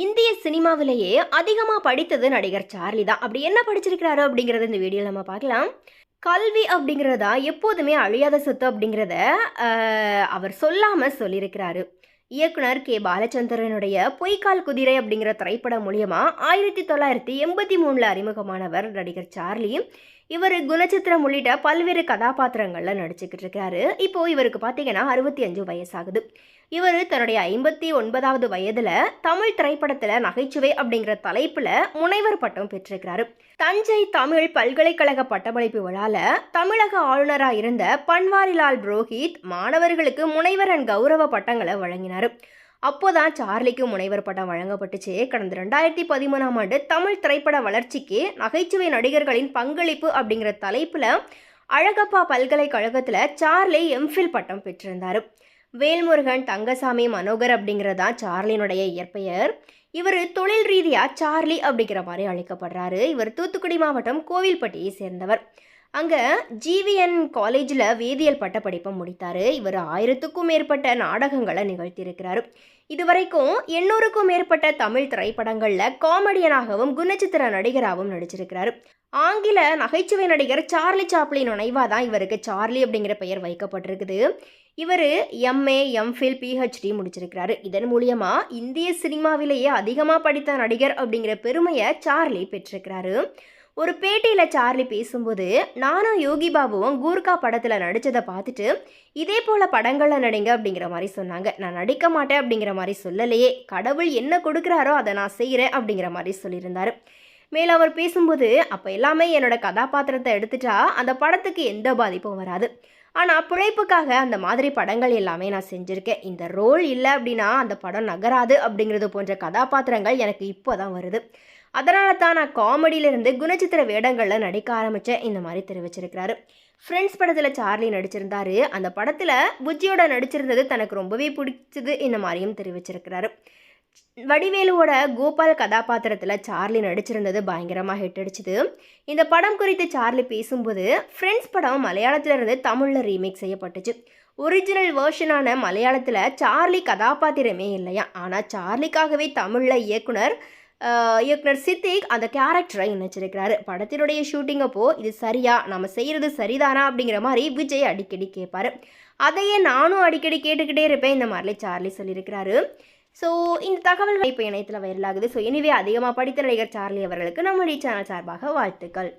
இந்திய சினிமாவிலேயே அதிகமாக படித்தது நடிகர் சார்லி தான். அப்படி என்ன படிச்சிருக்கிறாரு அப்படிங்கிறத இந்த வீடியோவில் நம்ம பார்க்கலாம். கல்வி அப்படிங்கிறதா எப்போதுமே அழியாத சொத்து அப்படிங்கிறத அவர் சொல்லாமல் சொல்லியிருக்கிறாரு. இயக்குனர் கே. பாலச்சந்திரனுடைய பொய்க்கால் குதிரை அப்படிங்கிற திரைப்படம் மூலியமாக ஆயிரத்தி தொள்ளாயிரத்தி எண்பத்தி மூணில் அறிமுகமானவர் நடிகர் சார்லி. இவர் குணச்சித்திரம் உள்ளிட்ட பல்வேறு கதாபாத்திரங்களில் நடிச்சுக்கிட்டு இருக்காரு. இப்போ இவருக்கு பார்த்தீங்கன்னா அறுபத்தி அஞ்சு வயசாகுது. இவர் தன்னுடைய ஐம்பத்தி ஒன்பதாவது வயதில் தமிழ் திரைப்படத்தில் நகைச்சுவை அப்படிங்கிற தலைப்பில் முனைவர் பட்டம் பெற்றிருக்கிறாரு. தஞ்சை தமிழ் பல்கலைக்கழக பட்டமளிப்பு விழாவில் தமிழக ஆளுநராக இருந்த பன்வாரிலால் புரோஹித் மாணவர்களுக்கு முனைவர் அண்ட் கௌரவ பட்டங்களை வழங்கினார். அப்போதான் சார்லிக்கு முனைவர் பட்டம் வழங்கப்பட்டுச்சு. கடந்த ரெண்டாயிரத்தி பதிமூணாம் ஆண்டு தமிழ் திரைப்பட வளர்ச்சிக்கு நகைச்சுவை நடிகர்களின் பங்களிப்பு அப்படிங்கிற தலைப்பில் அழகப்பா பல்கலைக்கழகத்தில் சார்லி எம்ஃபில் பட்டம் பெற்றிருந்தார். வேல்முருகன் தங்கசாமி மனோகர் அப்படிங்கிறதான் சார்லினுடைய இயற்பெயர். இவர் தொழில் ரீதியாக சார்லி அப்படிங்கிற மாதிரி அழைக்கப்படுறாரு. இவர் தூத்துக்குடி மாவட்டம் கோவில்பட்டியை சேர்ந்தவர். அங்கே ஜிவிஎன் காலேஜில் வேதியியல் பட்டப்படிப்பை முடித்தார். இவர் ஆயிரத்துக்கும் மேற்பட்ட நாடகங்களை நிகழ்த்தியிருக்கிறார். இதுவரைக்கும் எண்ணூறுக்கும் மேற்பட்ட தமிழ் திரைப்படங்களில் காமெடியனாகவும் குணச்சித்திர நடிகராகவும் நடிச்சிருக்கிறார். ஆங்கில நகைச்சுவை நடிகர் சார்லி சாப்ளின் நினைவாக தான் இவருக்கு சார்லி அப்படிங்கிற பெயர் வைக்கப்பட்டிருக்குது. இவர் எம்ஏ எம்ஃபில் பிஹெச்டி முடிச்சிருக்கிறாரு. இதன் மூலியமாக இந்திய சினிமாவிலேயே அதிகமாக படித்த நடிகர் அப்படிங்கிற பெருமையை சார்லி பெற்றிருக்கிறாரு. ஒரு பேட்டியில் சார்லி பேசும்போது நானும் யோகி பாபுவும் கூர்கா படத்தில் நடித்ததை பார்த்துட்டு இதே போல் படங்களில் நடிங்க அப்படிங்கிற மாதிரி சொன்னாங்க. நான் நடிக்க மாட்டேன் அப்படிங்கிற மாதிரி சொல்லலையே. கடவுள் என்ன கொடுக்குறாரோ அதை நான் செய்கிறேன் அப்படிங்கிற மாதிரி சொல்லியிருந்தார். மேலும் அவர் பேசும்போது அப்போ எல்லாமே என்னோட கதாபாத்திரத்தை எடுத்துட்டா அந்த படத்துக்கு எந்த பாதிப்பும் வராது. ஆனால் பிழைப்புக்காக அந்த மாதிரி படங்கள் எல்லாமே நான் செஞ்சுருக்கேன். இந்த ரோல் இல்லை அப்படின்னா அந்த படம் நகராது அப்படிங்கிறது போன்ற கதாபாத்திரங்கள் எனக்கு இப்போ தான் வருது. அதனால தான் நான் காமெடியிலிருந்து குணச்சித்திர வேடங்களில் நடிக்க ஆரம்பித்தேன் இந்த மாதிரி தெரிவிச்சிருக்கிறாரு. ஃப்ரெண்ட்ஸ் படத்தில் சார்லி நடிச்சிருந்தாரு. அந்த படத்தில் புஜ்ஜியோட நடிச்சிருந்தது தனக்கு ரொம்பவே பிடிச்சது இந்த மாதிரியும் தெரிவிச்சிருக்கிறாரு. வடிவேலுவோட கோபால் கதாபாத்திரத்தில் சார்லி நடிச்சிருந்தது பயங்கரமாக ஹிட் அடிச்சுது. இந்த படம் குறித்து சார்லி பேசும்போது ஃப்ரெண்ட்ஸ் படம் மலையாளத்திலிருந்து தமிழில் ரீமேக் செய்யப்பட்டுச்சு. ஒரிஜினல் வேர்ஷனான மலையாளத்தில் சார்லி கதாபாத்திரமே இல்லையா? ஆனால் சார்லிக்காகவே தமிழில் இயக்குனர் இயக்குனர் சித்திக் அந்த கேரக்டரை இணைச்சிருக்கிறாரு. படத்தினுடைய ஷூட்டிங் அப்போ இது சரியா? நம்ம செய்கிறது சரிதானா? அப்படிங்கிற மாதிரி விஜய் அடிக்கடி கேட்பாரு அதையே நானும் அடிக்கடி கேட்டுக்கிட்டே இருப்பேன். இந்த மாதிரி சார்லி சொல்லியிருக்கிறாரு. ஸோ இந்த தகவல்கள் இப்போ இணையத்தில் வைரலாகுது. ஸோ எனவே அதிகமாக படித்த நடிகர் சார்லி அவர்களுக்கு நம்முடைய சேனல் சார்பாக வாழ்த்துக்கள்.